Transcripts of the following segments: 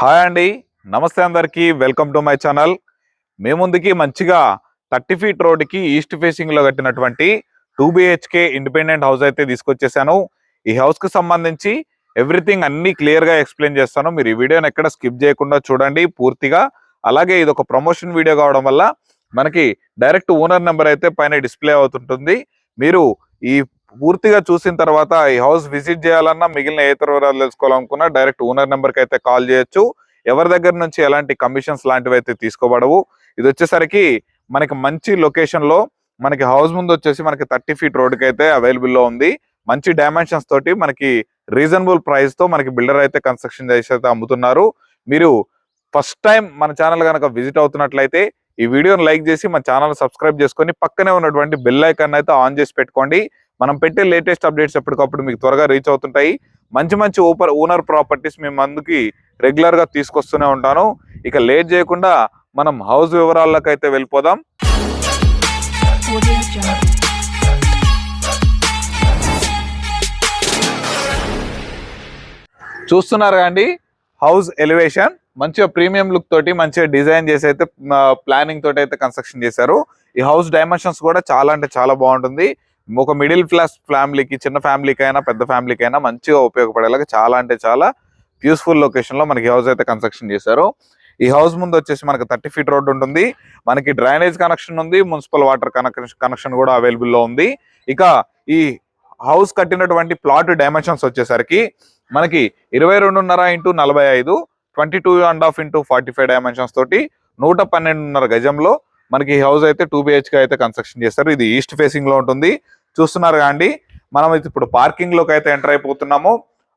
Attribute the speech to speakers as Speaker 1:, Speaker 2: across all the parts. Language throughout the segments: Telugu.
Speaker 1: హాయ్ అండి. నమస్తే అందరికీ. Welcome to my channel. మీ ముందుకి మంచిగా థర్టీ ఫీట్ రోడ్కి ఈస్ట్ ఫేసింగ్లో కట్టినటువంటి టూ బిహెచ్కే ఇండిపెండెంట్ హౌస్ అయితే తీసుకొచ్చేసాను. ఈ హౌస్కి సంబంధించి ఎవ్రీథింగ్ అన్ని క్లియర్గా ఎక్స్ప్లెయిన్ చేస్తాను. మీరు ఈ వీడియోని ఎక్కడ స్కిప్ చేయకుండా చూడండి పూర్తిగా. అలాగే ఇది ఒక ప్రమోషన్ వీడియో కావడం వల్ల మనకి డైరెక్ట్ ఓనర్ నెంబర్ అయితే పైన డిస్ప్లే అవుతుంటుంది. మీరు ఈ పూర్తిగా చూసిన తర్వాత ఈ హౌస్ విజిట్ చేయాలన్నా మిగిలిన ఏ వివరాలు తెలుసుకోవాలనుకున్నా డైరెక్ట్ ఓనర్ నెంబర్కి అయితే కాల్ చేయొచ్చు. ఎవరి దగ్గర నుంచి ఎలాంటి కమిషన్స్ లాంటివి అయితే తీసుకోబడవు. ఇది వచ్చేసరికి మనకి మంచి లొకేషన్లో మనకి హౌస్ ముందు వచ్చేసి మనకి థర్టీ ఫీట్ రోడ్కి అయితే అవైలబుల్లో ఉంది. మంచి డైమెన్షన్స్ తోటి మనకి రీజనబుల్ ప్రైస్తో మనకి బిల్డర్ అయితే కన్స్ట్రక్షన్ చేసి అయితే అమ్ముతున్నారు. మీరు ఫస్ట్ టైం మన ఛానల్ కనుక విజిట్ అవుతున్నట్లయితే ఈ వీడియోని లైక్ చేసి మన ఛానల్ సబ్స్క్రైబ్ చేసుకొని పక్కనే ఉన్నటువంటి బెల్ ఐకాన్ అయితే ఆన్ చేసి పెట్టుకోండి. మనం పెట్టే లేటెస్ట్ అప్డేట్స్ ఎప్పటికప్పుడు మీకు త్వరగా రీచ్ అవుతుంటాయి. మంచి మంచి ఓపర్ ఓనర్ ప్రాపర్టీస్ మేము అందుకి రెగ్యులర్గా తీసుకొస్తూనే ఉంటాను. ఇక లేట్ చేయకుండా మనం హౌస్ వివరాల్లోకి అయితే వెళ్ళిపోదాం. చూస్తున్నారు అండి? House elevation. మంచిగా ప్రీమియం లుక్ తోటి మంచిగా డిజైన్ చేసి అయితే ప్లానింగ్ తోటి అయితే కన్స్ట్రక్షన్ చేశారు. ఈ హౌస్ డైమెన్షన్స్ కూడా చాలా అంటే చాలా బాగుంటుంది. ఒక మిడిల్ క్లాస్ ఫ్యామిలీకి చిన్న ఫ్యామిలీకి అయినా పెద్ద ఫ్యామిలీకి అయినా మంచిగా ఉపయోగపడేలాగా చాలా అంటే చాలా యూస్ఫుల్ లొకేషన్లో మనకి హౌస్ అయితే కన్స్ట్రక్షన్ చేశారు. ఈ హౌస్ ముందు వచ్చేసి మనకి థర్టీ ఫీట్ రోడ్ ఉంటుంది. మనకి డ్రైనేజ్ కనెక్షన్ ఉంది. మున్సిపల్ వాటర్ కనెక్షన్ కనెక్షన్ కూడా అవైలబుల్లో ఉంది. ఇక ఈ హౌస్ కట్టినటువంటి ప్లాట్ డైమెన్షన్స్ వచ్చేసరికి మనకి ఇరవై రెండున్నర ఇంటూ నలభై ఐదు twenty two and half into forty five dimensions తోటి నూట పన్నెండున్నర గజంలో మనకి ఈ హౌస్ అయితే టూ బిహెచ్కే అయితే కన్స్ట్రక్షన్ చేస్తారు. ఇది ఈస్ట్ ఫేసింగ్లో ఉంటుంది. చూస్తున్నారు కాండి మనం ఇప్పుడు పార్కింగ్లోకి అయితే ఎంటర్ అయిపోతున్నాము.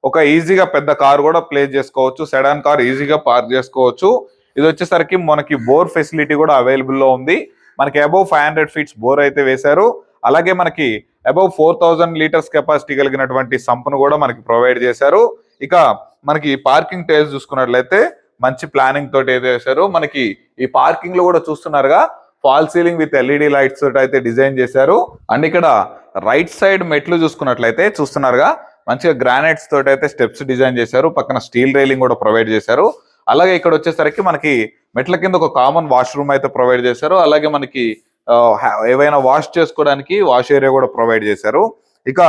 Speaker 1: ఒక ఈజీగా పెద్ద కార్ కూడా ప్లేస్ చేసుకోవచ్చు. సెడాన్ కార్ ఈజీగా పార్క్ చేసుకోవచ్చు. ఇది వచ్చేసరికి మనకి బోర్ ఫెసిలిటీ కూడా అవైలబుల్లో ఉంది. మనకి above five hundred feets bore అయితే వేశారు. అలాగే మనకి above four thousand litres capacity కలిగినటువంటి సంపును కూడా మనకి ప్రొవైడ్ చేశారు. ఇక మనకి పార్కింగ్ టైల్స్ చూసుకున్నట్లయితే మంచి ప్లానింగ్ తోటి అయితే వేశారు. మనకి ఈ పార్కింగ్లో కూడా చూస్తున్నారుగా fall ceiling with LED lights తోటి అయితే డిజైన్ చేశారు. అండ్ ఇక్కడ రైట్ సైడ్ మెట్లు చూసుకున్నట్లయితే చూస్తున్నారుగా మంచిగా గ్రానైట్స్ తోటి అయితే స్టెప్స్ డిజైన్ చేశారు పక్కన స్టీల్ రైలింగ్ కూడా ప్రొవైడ్ చేశారు. అలాగే ఇక్కడ వచ్చేసరికి మనకి మెట్ల కింద ఒక కామన్ వాష్రూమ్ అయితే ప్రొవైడ్ చేశారు. అలాగే మనకి ఏవైనా వాష్ చేసుకోవడానికి వాష్ ఏరియా కూడా ప్రొవైడ్ చేశారు. ఇక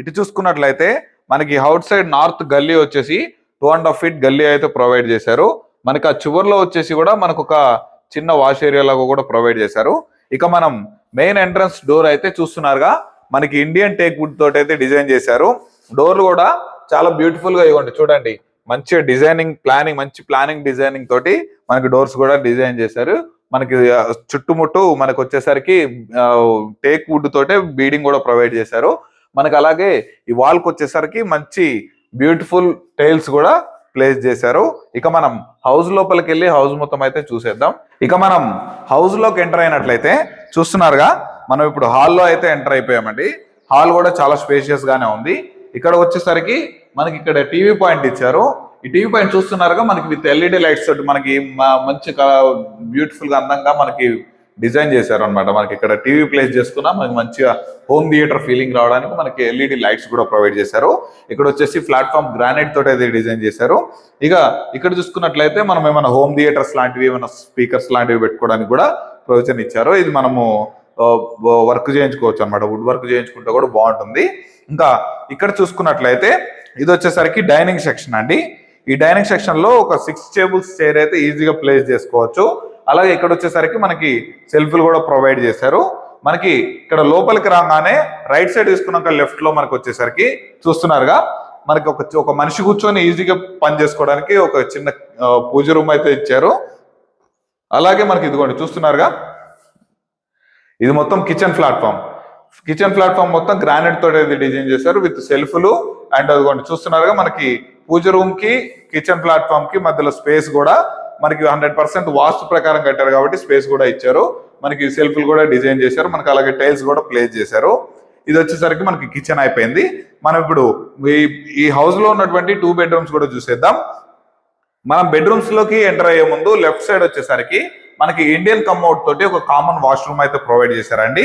Speaker 1: ఇటు చూసుకున్నట్లయితే మనకి అవుట్ సైడ్ నార్త్ గల్లీ వచ్చేసి టూ అండ్ హాఫ్ ఫీట్ గల్లీ అయితే ప్రొవైడ్ చేశారు. మనకి ఆ చివర్లో వచ్చేసి కూడా మనకు ఒక చిన్న వాష్ ఏరియా లాగా కూడా ప్రొవైడ్ చేశారు. ఇక మనం మెయిన్ ఎంట్రన్స్ డోర్ అయితే చూస్తున్నారుగా మనకి ఇండియన్ టేక్ వుడ్ తోటి అయితే డిజైన్ చేశారు డోర్లు కూడా చాలా బ్యూటిఫుల్గా ఇవ్వండి. చూడండి. మంచిగా డిజైనింగ్ ప్లానింగ్ మంచి ప్లానింగ్ డిజైనింగ్ తోటి మనకి డోర్స్ కూడా డిజైన్ చేశారు. మనకి చుట్టుముట్టు మనకు వచ్చేసరికి టేక్ వుడ్ తోటే బీడింగ్ కూడా ప్రొవైడ్ చేశారు. మనకి అలాగే ఈ వాల్కి వచ్చేసరికి మంచి బ్యూటిఫుల్ టైల్స్ కూడా ప్లేస్ చేశారు. ఇక మనం హౌస్ లోపలికి వెళ్ళి హౌస్ మొత్తం అయితే చూసేద్దాం. ఇక మనం హౌస్లోకి ఎంటర్ అయినట్లయితే చూస్తున్నారుగా మనం ఇప్పుడు హాల్లో అయితే ఎంటర్ అయిపోయామండి. హాల్ కూడా చాలా స్పేషియస్ గానే ఉంది. ఇక్కడ వచ్చేసరికి మనకి ఇక్కడ టీవీ పాయింట్ ఇచ్చారు. ఈ టీవీ పాయింట్ చూస్తున్నారుగా మనకి విత్ ఎల్ఈడి లైట్స్ తోటి మనకి మంచి బ్యూటిఫుల్గా అందంగా మనకి డిజైన్ చేశారు అనమాట మనకి ఇక్కడ టీవీ ప్లేస్ చేసుకున్నా. మనకి మంచిగా హోమ్ థియేటర్ ఫీలింగ్ రావడానికి మనకి ఎల్ఈడి లైట్స్ కూడా ప్రొవైడ్ చేశారు. ఇక్కడ వచ్చేసి ప్లాట్ఫామ్ గ్రానైట్ తోటి అయితే డిజైన్ చేశారు. ఇక ఇక్కడ చూసుకున్నట్లయితే మనం ఏమైనా హోమ్ థియేటర్స్ లాంటివి ఏమైనా స్పీకర్స్ లాంటివి పెట్టుకోవడానికి కూడా ప్రొవిజన్ ఇచ్చారు. ఇది మనము వర్క్ చేయించుకోవచ్చు అనమాట వుడ్ వర్క్ చేయించుకుంటే కూడా బాగుంటుంది. ఇంకా ఇక్కడ చూసుకున్నట్లయితే ఇది వచ్చేసరికి డైనింగ్ సెక్షన్ అండి. ఈ డైనింగ్ సెక్షన్లో ఒక సిక్స్ టేబుల్స్ చైర్ అయితే ఈజీగా ప్లేస్ చేసుకోవచ్చు. అలాగే ఇక్కడ వచ్చేసరికి మనకి సెల్ఫ్లు కూడా ప్రొవైడ్ చేశారు. మనకి ఇక్కడ లోపలికి రాగానే రైట్ సైడ్ తీసుకున్నాక లెఫ్ట్లో మనకి వచ్చేసరికి చూస్తున్నారుగా మనకి ఒక ఒక మనిషి కూర్చొని ఈజీగా పని చేసుకోవడానికి ఒక చిన్న పూజ రూమ్ అయితే ఇచ్చారు. అలాగే మనకి ఇదిగోండి చూస్తున్నారుగా ఇది మొత్తం కిచెన్ ప్లాట్ఫామ్ కిచెన్ ప్లాట్ఫామ్ మొత్తం గ్రానైట్ తోటి అయితే డిజైన్ చేశారు విత్ సెల్ఫ్లు అండ్ అదిగోండి చూస్తున్నారుగా మనకి పూజ రూమ్కి కిచెన్ ప్లాట్ఫామ్కి మధ్యలో స్పేస్ కూడా మనకి హండ్రెడ్ పర్సెంట్ వాస్తు ప్రకారం కట్టారు కాబట్టి స్పేస్ కూడా ఇచ్చారు. మనకి సెల్ఫ్లు కూడా డిజైన్ చేశారు మనకి అలాగే టైల్స్ కూడా ప్లేస్ చేశారు. ఇది వచ్చేసరికి మనకి కిచెన్ అయిపోయింది. మనం ఇప్పుడు ఈ- ఈ హౌస్లో ఉన్నటువంటి టూ బెడ్రూమ్స్ కూడా చూసేద్దాం. మనం బెడ్రూమ్స్లోకి ఎంటర్ అయ్యే ముందు లెఫ్ట్ సైడ్ వచ్చేసరికి మనకి ఇండియన్ కమ్అట్ తోటి ఒక కామన్ వాష్రూమ్ అయితే ప్రొవైడ్ చేశారండి.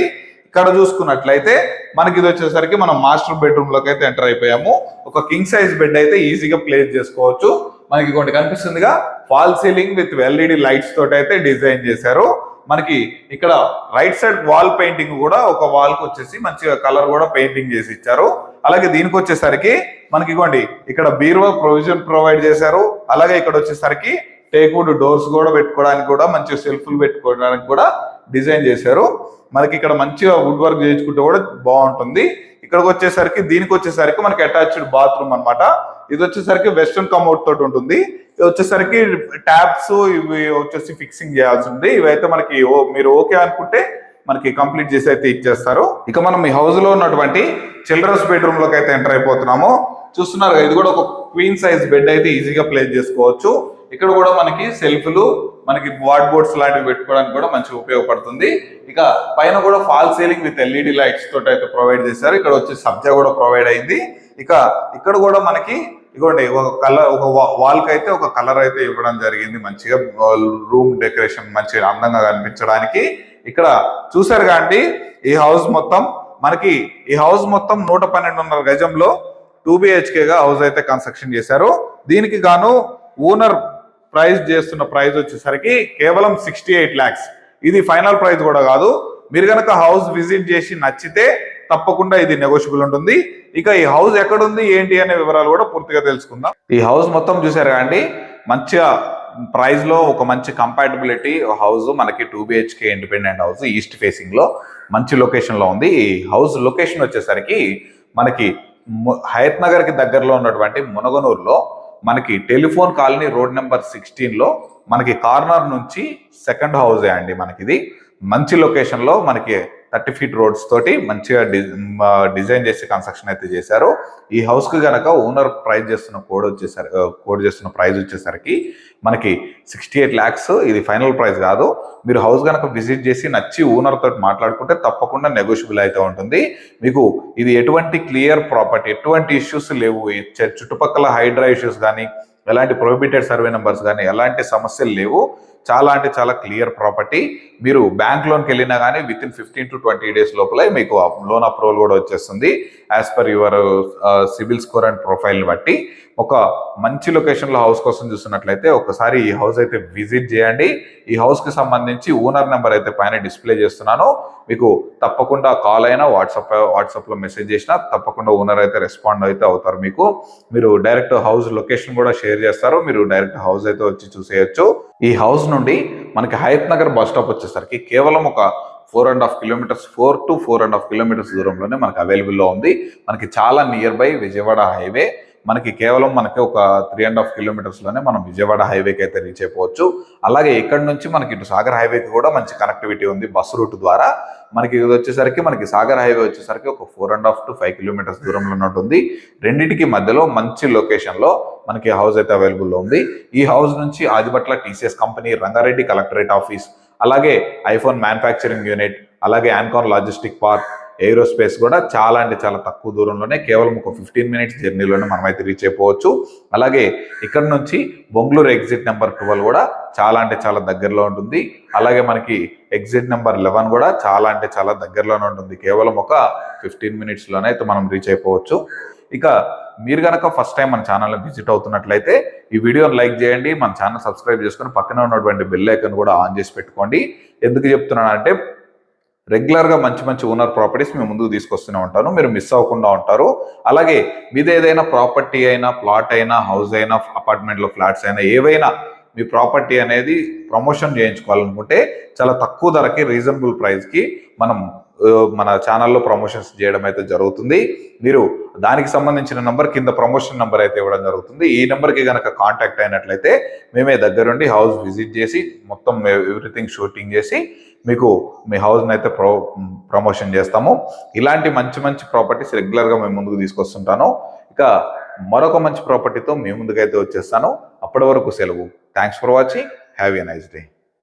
Speaker 1: ఇక్కడ చూసుకున్నట్లయితే మనకి ఇది వచ్చేసరికి మనం మాస్టర్ బెడ్రూమ్లోకి అయితే ఎంటర్ అయిపోయాము. ఒక కింగ్ సైజ్ బెడ్ అయితే ఈజీగా ప్లేస్ చేసుకోవచ్చు. మనకి కొన్ని కనిపిస్తుందిగా fall ceiling with LED lights తోటి అయితే డిజైన్ చేశారు. మనకి ఇక్కడ రైట్ సైడ్ వాల్ పెయింటింగ్ కూడా ఒక వాల్కి వచ్చేసి మంచిగా కలర్ కూడా పెయింటింగ్ చేసి ఇచ్చారు. అలాగే దీనికి వచ్చేసరికి మనకి ఇవ్వండి ఇక్కడ బీరువా ప్రొవిజన్ ప్రొవైడ్ చేశారు. అలాగే ఇక్కడ వచ్చేసరికి టేక్వుడ్ డోర్స్ కూడా పెట్టుకోవడానికి కూడా మంచి సెల్ఫ్లు పెట్టుకోవడానికి కూడా డిజైన్ చేశారు. మనకి ఇక్కడ మంచిగా వుడ్ వర్క్ చేయించుకుంటే కూడా బాగుంటుంది. ఇక్కడికి వచ్చేసరికి దీనికి వచ్చేసరికి మనకి అటాచ్డ్ బాత్రూమ్ అన్నమాట. ఇది వచ్చేసరికి వెస్ట్రన్ కమౌట్ తోటి ఉంటుంది. ఇది వచ్చేసరికి ట్యాప్స్ ఇవి వచ్చేసి ఫిక్సింగ్ చేయాల్సి ఉంది. ఇవైతే మనకి ఓ- మీరు ఓకే అనుకుంటే మనకి కంప్లీట్ చేసి అయితే ఇచ్చేస్తారు. ఇక మనం ఈ హౌస్లో ఉన్నటువంటి చిల్డ్రన్స్ బెడ్రూమ్లోకి అయితే ఎంటర్ అయిపోతున్నాము. చూస్తున్నారు ఇది కూడా ఒక క్వీన్ సైజ్ బెడ్ అయితే ఈజీగా ప్లేస్ చేసుకోవచ్చు. ఇక్కడ కూడా మనకి సెల్ఫ్లు మనకి వార్డ్ బోర్డ్స్ లాంటివి పెట్టుకోవడానికి కూడా మంచిగా ఉపయోగపడుతుంది. ఇక పైన కూడా fall ceiling with LED lights తోటి అయితే ప్రొవైడ్ చేశారు. ఇక్కడ వచ్చి సబ్జా కూడా ప్రొవైడ్ అయింది. ఇక ఇక్కడ కూడా మనకి ఇదిగోండి ఒక కలర్ ఒక వాల్కి అయితే ఒక కలర్ అయితే ఇవ్వడం జరిగింది. మంచిగా రూమ్ డెకరేషన్ మంచిగా అందంగా కనిపించడానికి. ఇక్కడ చూసారు కాండి ఈ హౌస్ మొత్తం మనకి ఈ హౌస్ మొత్తం నూట పన్నెండున్నర గజంలో టూ బిహెచ్కేగా హౌస్ అయితే కన్స్ట్రక్షన్ చేశారు. దీనికి గాను ఓనర్ ప్రైస్ చేస్తున్న ప్రైస్ వచ్చేసరికి కేవలం సిక్స్టీ ఎయిట్ ల్యాక్స్. ఇది ఫైనల్ ప్రైస్ కూడా కాదు. మీరు కనుక హౌస్ విజిట్ చేసి నచ్చితే తప్పకుండా ఇది నెగోషియబుల్ ఉంటుంది. ఇక ఈ హౌస్ ఎక్కడుంది ఏంటి అనే వివరాలు కూడా పూర్తిగా తెలుసుకుందాం. ఈ హౌస్ మొత్తం చూసారు అండి? మంచిగా ప్రైస్లో ఒక మంచి కంపాటబిలిటీ హౌస్ మనకి two BHK independent house east ఫేసింగ్లో మంచి లొకేషన్లో ఉంది. ఈ హౌస్ లొకేషన్ వచ్చేసరికి మనకి హయత్ నగర్కి దగ్గరలో ఉన్నటువంటి మునగనూరులో మనకి టెలిఫోన్ కాలనీ రోడ్ నెంబర్ సిక్స్టీన్లో మనకి కార్నర్ నుంచి సెకండ్ హౌజే అండి మనకిది. మంచి లొకేషన్లో మనకి థర్టీ ఫీట్ రోడ్స్ తోటి మంచిగా డిజైన్ చేసి కన్స్ట్రక్షన్ అయితే చేశారు. ఈ హౌస్కి కనుక గనక ఓనర్ ప్రైస్ చేస్తున్న కోడ్ వచ్చేసరికి కోడ్ చేస్తున్న ప్రైజ్ వచ్చేసరికి మనకి సిక్స్టీ ఎయిట్ ల్యాక్స్ ఇది ఫైనల్ ప్రైస్ కాదు. మీరు హౌస్ కనుక విజిట్ చేసి నచ్చి ఓనర్ తోటి మాట్లాడుకుంటే తప్పకుండా నెగోషియబుల్ అయితే ఉంటుంది. మీకు ఇది ఎటువంటి క్లియర్ ప్రాపర్టీ ఎటువంటి ఇష్యూస్ లేవు. చుట్టుపక్కల హైడ్రా ఇష్యూస్ కానీ ఎలాంటి ప్రొహిబిటెడ్ సర్వే నెంబర్స్ కానీ ఎలాంటి సమస్యలు లేవు. చాలా అంటే చాలా క్లియర్ ప్రాపర్టీ మీరు బ్యాంక్ లోన్కి వెళ్ళినా కానీ within fifteen to twenty days లోపల మీకు లోన్ అప్రూవల్ కూడా వచ్చేస్తుంది. As per your CIBIL score and ప్రొఫైల్ని బట్టి. ఒక మంచి లొకేషన్లో హౌస్ కోసం చూస్తున్నట్లయితే ఒకసారి ఈ హౌస్ అయితే విజిట్ చేయండి. ఈ హౌస్కి సంబంధించి ఓనర్ నెంబర్ అయితే పైన డిస్ప్లే చేస్తున్నాను. మీకు తప్పకుండా కాల్ అయినా వాట్సాప్ వాట్సాప్లో మెసేజ్ చేసినా తప్పకుండా ఓనర్ అయితే రెస్పాండ్ అయితే అవుతారు మీకు. మీరు డైరెక్ట్ హౌస్ లొకేషన్ కూడా షేర్ చేస్తారు మీరు డైరెక్ట్ హౌస్ అయితే వచ్చి చూసేయచ్చు. ఈ హౌస్ నుండి మనకి హయత్ నగర్ బస్ స్టాప్ వచ్చేసరికి కేవలం ఒక four and half kilometres four to four and half kilometres దూరంలోనే మనకి అవైలబుల్లో ఉంది. మనకి చాలా నియర్ బై విజయవాడ హైవే. మనకి కేవలం మనకి ఒక త్రీ అండ్ హాఫ్ కిలోమీటర్స్లోనే మనం విజయవాడ హైవేకి అయితే రీచ్ అయిపోవచ్చు. అలాగే ఇక్కడ నుంచి మనకి ఇటు సాగర్ హైవేకి కూడా మంచి కనెక్టివిటీ ఉంది బస్ రూట్ ద్వారా. మనకి ఇది వచ్చేసరికి మనకి సాగర్ హైవే వచ్చేసరికి ఒక four and half to five kilometres దూరంలో ఉంటుంది రెండింటికి మధ్యలో మంచి లొకేషన్లో మనకి హౌస్ అయితే అవైలబుల్లో ఉంది. ఈ హౌస్ నుంచి Adibatla TCS company Rangareddy collectorate office అలాగే ఐఫోన్ మ్యానుఫ్యాక్చరింగ్ యూనిట్ అలాగే ఆన్కాన్ లాజిస్టిక్ పార్క్ ఏరోస్పేస్ కూడా చాలా అంటే చాలా తక్కువ దూరంలోనే కేవలం ఒక ఫిఫ్టీన్ మినిట్స్ జర్నీలోనే మనమైతే రీచ్ అయిపోవచ్చు. అలాగే ఇక్కడ నుంచి బొంగళూరు ఎగ్జిట్ నెంబర్ ట్వెల్వ్ కూడా చాలా అంటే చాలా దగ్గరలో ఉంటుంది. అలాగే మనకి ఎగ్జిట్ నెంబర్ లెవెన్ కూడా చాలా అంటే చాలా దగ్గరలోనే ఉంటుంది. కేవలం ఒక ఫిఫ్టీన్ మినిట్స్లోనే అయితే మనం రీచ్ అయిపోవచ్చు. ఇక మీరు కనుక ఫస్ట్ టైం మన ఛానల్ విజిట్ అవుతున్నట్లయితే ఈ వీడియోని లైక్ చేయండి మన ఛానల్ సబ్స్క్రైబ్ చేసుకొని పక్కనే ఉన్నటువంటి బెల్ ఐకన్ కూడా ఆన్ చేసి పెట్టుకోండి. ఎందుకు చెప్తున్నానంటే రెగ్యులర్గా మంచి మంచి ఓనర్ ప్రాపర్టీస్ మేము ముందుకు తీసుకొస్తూనే ఉంటాను. మీరు మిస్ అవ్వకుండా ఉంటారు. అలాగే మీది ఏదైనా ప్రాపర్టీ అయినా ప్లాట్ అయినా హౌస్ అయినా అపార్ట్మెంట్లో ఫ్లాట్స్ అయినా ఏవైనా మీ ప్రాపర్టీ అనేది ప్రమోషన్ చేయించుకోవాలనుకుంటే చాలా తక్కువ ధరకి రీజనబుల్ ప్రైస్కి మనం మన ఛానల్లో ప్రమోషన్స్ చేయడం అయితే జరుగుతుంది. మీరు దానికి సంబంధించిన నంబర్ కింద ప్రమోషన్ నెంబర్ అయితే ఇవ్వడం జరుగుతుంది. ఈ నెంబర్కి కనుక కాంటాక్ట్ అయినట్లయితే మేమే దగ్గరుండి హౌస్ విజిట్ చేసి మొత్తం ఎవ్రీథింగ్ షూటింగ్ చేసి మీకు మీ హౌస్ని అయితే ప్రో ప్రమోషన్ చేస్తాము. ఇలాంటి మంచి మంచి ప్రాపర్టీస్ రెగ్యులర్గా మేము ముందుకు తీసుకొస్తుంటాను. ఇక మరొక మంచి ప్రాపర్టీతో మీ ముందుకైతే వచ్చేస్తాను. అప్పటి వరకు సెలవు. Thanks for watching have a nice day